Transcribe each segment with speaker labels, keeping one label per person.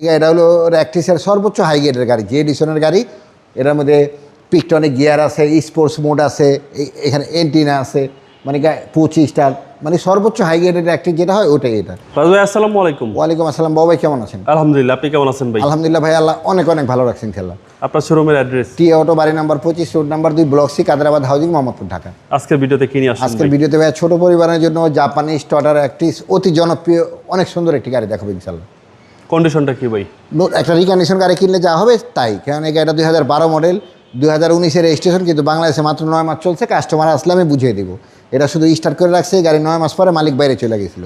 Speaker 1: এটা হলো র্যাকটিসের সর্বোচ্চ হাই গ্রেডের গাড়ি যে এডিশনের গাড়ি। এটার মধ্যে পিকটনে গিয়ার আছে স্পোর্টস মোড আছে এখানে এন্টিনা আছে মানে পঁচিশ স্টার মানে সর্বোচ্চ হাই গ্রেডের একটি যেটা হয় ওটাই এটা।
Speaker 2: ভাই আসসালামু আলাইকুম।
Speaker 1: ওয়ালাইকুম আসসালাম বাবা ভাই কেমন আছেন?
Speaker 2: আলহামদুলিল্লাহ আপনি কেমন আছেন ভাই?
Speaker 1: আলহামদুলিল্লাহ ভাই আল্লাহ অনেক অনেক ভালো রাখছেন খেলা।
Speaker 2: আপনার শোরুমের অ্যাড্রেস
Speaker 1: টি অটো বাড়ি নাম্বার পঁচিশ রোড নাম্বার দুই block C Kadirabad housing Mohammadpur Dhaka.
Speaker 2: আজকের ভিডিওতে কিনে নিয়ে আসছেন
Speaker 1: আজকের ভিডিওতে ভাই ছোট পরিবারের জন্য জাপানি স্টার্টার একটি অতি জনপ্রিয় অনেক সুন্দর একটি গাড়ি দেখাবো ইনশাল্লাহ
Speaker 2: কন্ডিশনটা কি ভাই?
Speaker 1: একটা রিকন্ডিশন গাড়ি কিনলে যা হবে, তাই। কারণ এই গাড়িটা দুই হাজার বারো মডেল দুই হাজার উনিশের রেজিস্ট্রেশন কিন্তু বাংলাদেশে মাত্র নয় মাস চলছে কাস্টমার আসলে আমি বুঝিয়ে দিব। এটা শুধু স্টার্ট করে রাখছে গাড়ি নয় মাস পরে মালিক বাইরে চলে গেছিল।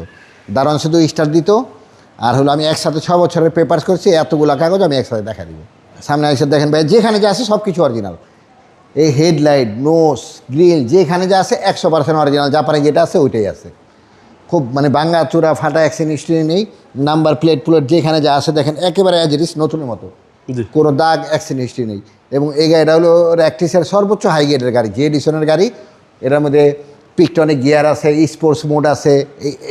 Speaker 1: দারুণ শুধু স্টার্ট দিত। আর হলো আমি একসাথে ছ বছরের পেপার্স করছি, এতগুলো কাগজ আমি একসাথে দেখা দিব। সামনে এসে দেখেন ভাই, যেখানে যা আছে সব কিছু অরিজিনাল এই হেডলাইট নোস গ্রিল যেখানে যা আছে একশো পার্সেন্ট অরিজিনাল জাপানে যেটা আছে ওইটাই আছে। খুব মানে বাঙ্গা চূড়া ফাটা অ্যাক্সিডেন্ট হিস্ট্রি নেই নাম্বার প্লেট প্লেট যেখানে যা আছে দেখেন একেবারে অ্যাজ ইট ইস নতুনের মতো। কোনো দাগ অ্যাক্সিডেন্ট হিস্ট্রি নেই। এবং এই গাড়িটা হলো র্যাকটিসের সর্বোচ্চ হাই গ্রেডের গাড়ি যে এডিশনের গাড়ি। এটার মধ্যে পিকটনে গিয়ার আছে স্পোর্টস মোড আছে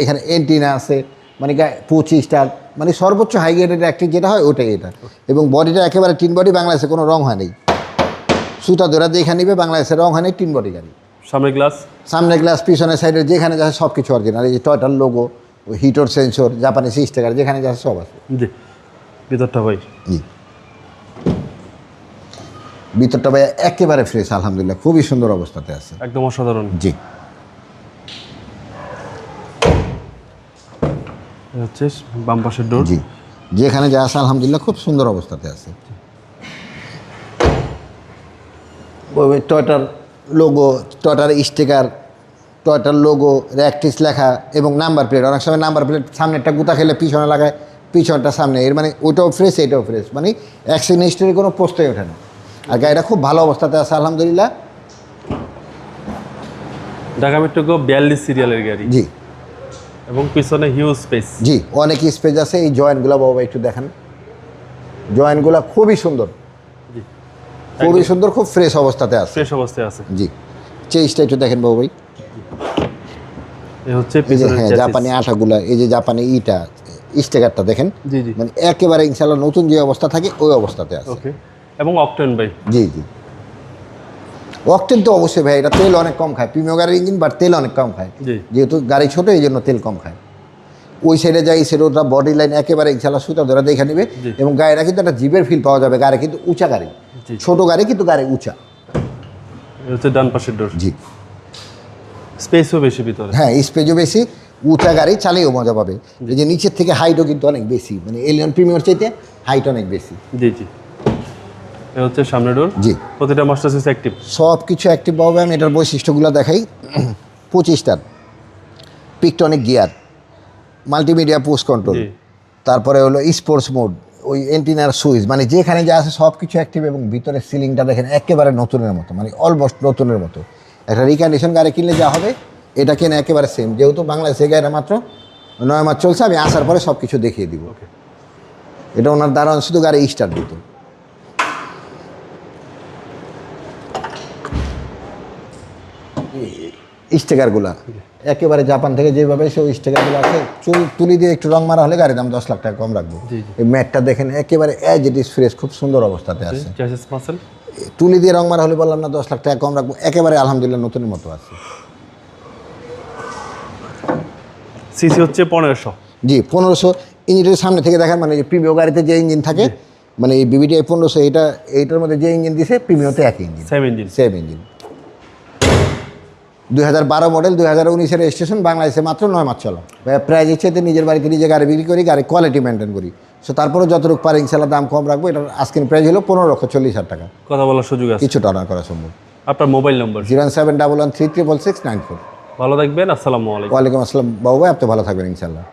Speaker 1: এখানে এন্টিনা আছে মানে পঁচিশ স্টার মানে সর্বোচ্চ হাই গ্রেডের একটি যেটা হয় ওটাই এটা। এবং বডিটা একেবারে টিন বডি বাংলাদেশে কোনো রং হয় নাই। সুতা ধরা দেখে নিবে বাংলাদেশে রং হয় নাই টিন বডি গাড়ি।
Speaker 2: সামনে গ্লাস
Speaker 1: সামনে গ্লাস পিছনের সাইডে যেখানে যা সব কিছু অরিজিনাল এই যে টয়টার লোগো হিটর সেন্সর জাপানি স্টিকার যেখানে যা সব আছে।
Speaker 2: জি। ভিতরটা ভাই।
Speaker 1: জি। ভিতরটা ভাই একেবারে ফ্রেশ আলহামদুলিল্লাহ। খুবই সুন্দর অবস্থাতে আছে।
Speaker 2: একদম অসাধারণ।
Speaker 1: জি।
Speaker 2: হচ্ছে বাম পাশের ডোর
Speaker 1: জি। যেখানে যা আছে আলহামদুলিল্লাহ খুব সুন্দর অবস্থাতে আছে। ওই টয়টার লোগো টয়টার স্টিকার টয়টার লোগো র্যাকটিস লেখা এবং নাম্বার প্লেট অনেক সময় নাম্বার প্লেট সামনে একটা গুতা খেলে পিছনে লাগায় পিছনটা সামনে। এর মানে ওইটাও ফ্রেশ এটাও ফ্রেশ মানে অ্যাক্সিডেন্ট কোনো প্রশ্নই ওঠে না। আর গাড়িটা খুব ভালো অবস্থাতে আছে আলহামদুলিল্লাহ।
Speaker 2: ঢাকা মেট্রো বিয়াল্লিশ সিরিয়ালের গাড়ি।
Speaker 1: জি।
Speaker 2: এবং পিছনে হিউজ স্পেস
Speaker 1: জি অনেক স্পেস আছে। এই জয়েন্টগুলো বাবা একটু দেখেন। জয়েন্টগুলো খুবই সুন্দর। খুবই সুন্দর খুব ফ্রেশ অবস্থাতে আছে।
Speaker 2: ফ্রেশ অবস্থায় আছে।
Speaker 1: জি। চেঞ্জটা একটু দেখেন বাবু ভাই।
Speaker 2: হচ্ছে
Speaker 1: হ্যাঁ জাপানি আঠাগুলা এই যে জাপানি ইটা স্টেকারটা দেখেন।
Speaker 2: জি জি।
Speaker 1: মানে একেবারে ইনশাল্লাহ নতুন যে অবস্থা থাকে ওই অবস্থাতে আছে।
Speaker 2: ওকে এবং অকটেন ভাই।
Speaker 1: জি জি। অকটেন তো অবশ্যই ভাই এটা তেল অনেক কম খায়। প্রিমিয় গাড়ির ইঞ্জিন বাট তেল অনেক কম খায়।
Speaker 2: জি।
Speaker 1: যেহেতু গাড়ি ছোট এই জন্য তেল কম খায়। ওই সাইডে যাই সেটা ওটা বডি লাইন একেবারে ইনশাল্লাহ সুতা ধরে দেখে নেবে। এবং গাড়িটা কিন্তু একটা জিপের ফিল পাওয়া যাবে গাড়ি কিন্তু উঁচা গাড়ি। ছোট গাড়ি কিন্তু গাড়ি উঁচা।
Speaker 2: হচ্ছে ডান পাশের ডোর।
Speaker 1: জি।
Speaker 2: স্পেসও বেশি ভিতরে।
Speaker 1: হ্যাঁ স্পেজও বেশি উঁচা গাড়ি চালিয়েও মজা পাবে। এই যে নিচের থেকে হাইটও কিন্তু অনেক বেশি মানে এলিয়ন প্রিমিয়ার চাইতে হাইট অনেক বেশি।
Speaker 2: জি জি। হচ্ছে সামনে ডোর।
Speaker 1: জি।
Speaker 2: প্রতিটা মাস্টার সুইচ অ্যাক্টিভ
Speaker 1: সব কিছু অ্যাক্টিভ পাবে আমি এটার বৈশিষ্ট্যগুলো দেখাই। পঁচিশটার পিকটনিক গিয়ার মাল্টিমিডিয়া পোস্ট কন্ট্রোল তারপরে হলো স্পোর্টস মোড ওই এন্টিনার সুইচ মানে যেখানে যা আছে সব কিছু অ্যাক্টিভ এবং ভিতরে সিলিংটা দেখেন একেবারে নতুনের মতো মানে অলমোস্ট নতুনের মতো। একটা রিকন্ডিশন গাড়ি কিনলে যা হবে এটা কেনা একেবারে সেম যেহেতু বাংলাদেশে গাড়িটা মাত্র নয় মাস চলছে আমি আসার পরে সব কিছু দেখিয়ে দিব।
Speaker 2: ওকে
Speaker 1: এটা ওনার দ্বারা শুধু গাড়ি স্টার্ট দিত। স্টিকারগুলা একেবারে জাপান থেকে যেভাবে সে ওই স্টিকারগুলো আছে চুল তুলি দিয়ে একটু রং মারা হলে গাড়ির দাম দশ লাখ টাকা কম রাখব। এই ম্যাটটা দেখেন একেবারে অ্যাজ ইট ইজ ফ্রেশ খুব সুন্দর অবস্থাতে আছে। তুলি দিয়ে রং মারা হলে বললাম না দশ লাখ টাকা কম রাখব একেবারে আলহামদুলিল্লাহ নতুনের মতো আছে।
Speaker 2: সিসি হচ্ছে পনেরোশো।
Speaker 1: জি পনেরোশো ইঞ্জিনের সামনে থেকে দেখেন মানে প্রিমিয় গাড়িতে যে ইঞ্জিন থাকে মানে এই বিবিডিআই পনেরোশো এটা এইটার মধ্যে যে ইঞ্জিন দিছে প্রিমিয়তে এক engine.
Speaker 2: Same engine
Speaker 1: same engine দুই হাজার বারো মডেল দুই হাজার উনিশের রেজিস্ট্রেশন বাংলাদেশে মাত্র নয় মাস চলো। প্রাইজ ইচ্ছেতে নিজের বাড়িতে নিজে গাড়ি বিক্রি করি গাড়ি কোয়ালিটি মেনটেন করি। সো তারপরে যতটুকু পারে ইনশাল্লাহ দাম কম রাখব। এটার আজকের প্রাইস হলো পনেরো লক্ষ চল্লিশ হাজার টাকা।
Speaker 2: কথা বলার সুযোগ আছে।
Speaker 1: কিছু অর্ডার করা সম্ভব।
Speaker 2: আপনার mobile number
Speaker 1: zero seven double one three triple six nine four.
Speaker 2: ভালো থাকবেন আসসালামু আলাইকুম।
Speaker 1: ওয়ালাইকুম আসসালাম বাবু ভাই আপনি ভালো থাকবেন ইনশাল্লাহ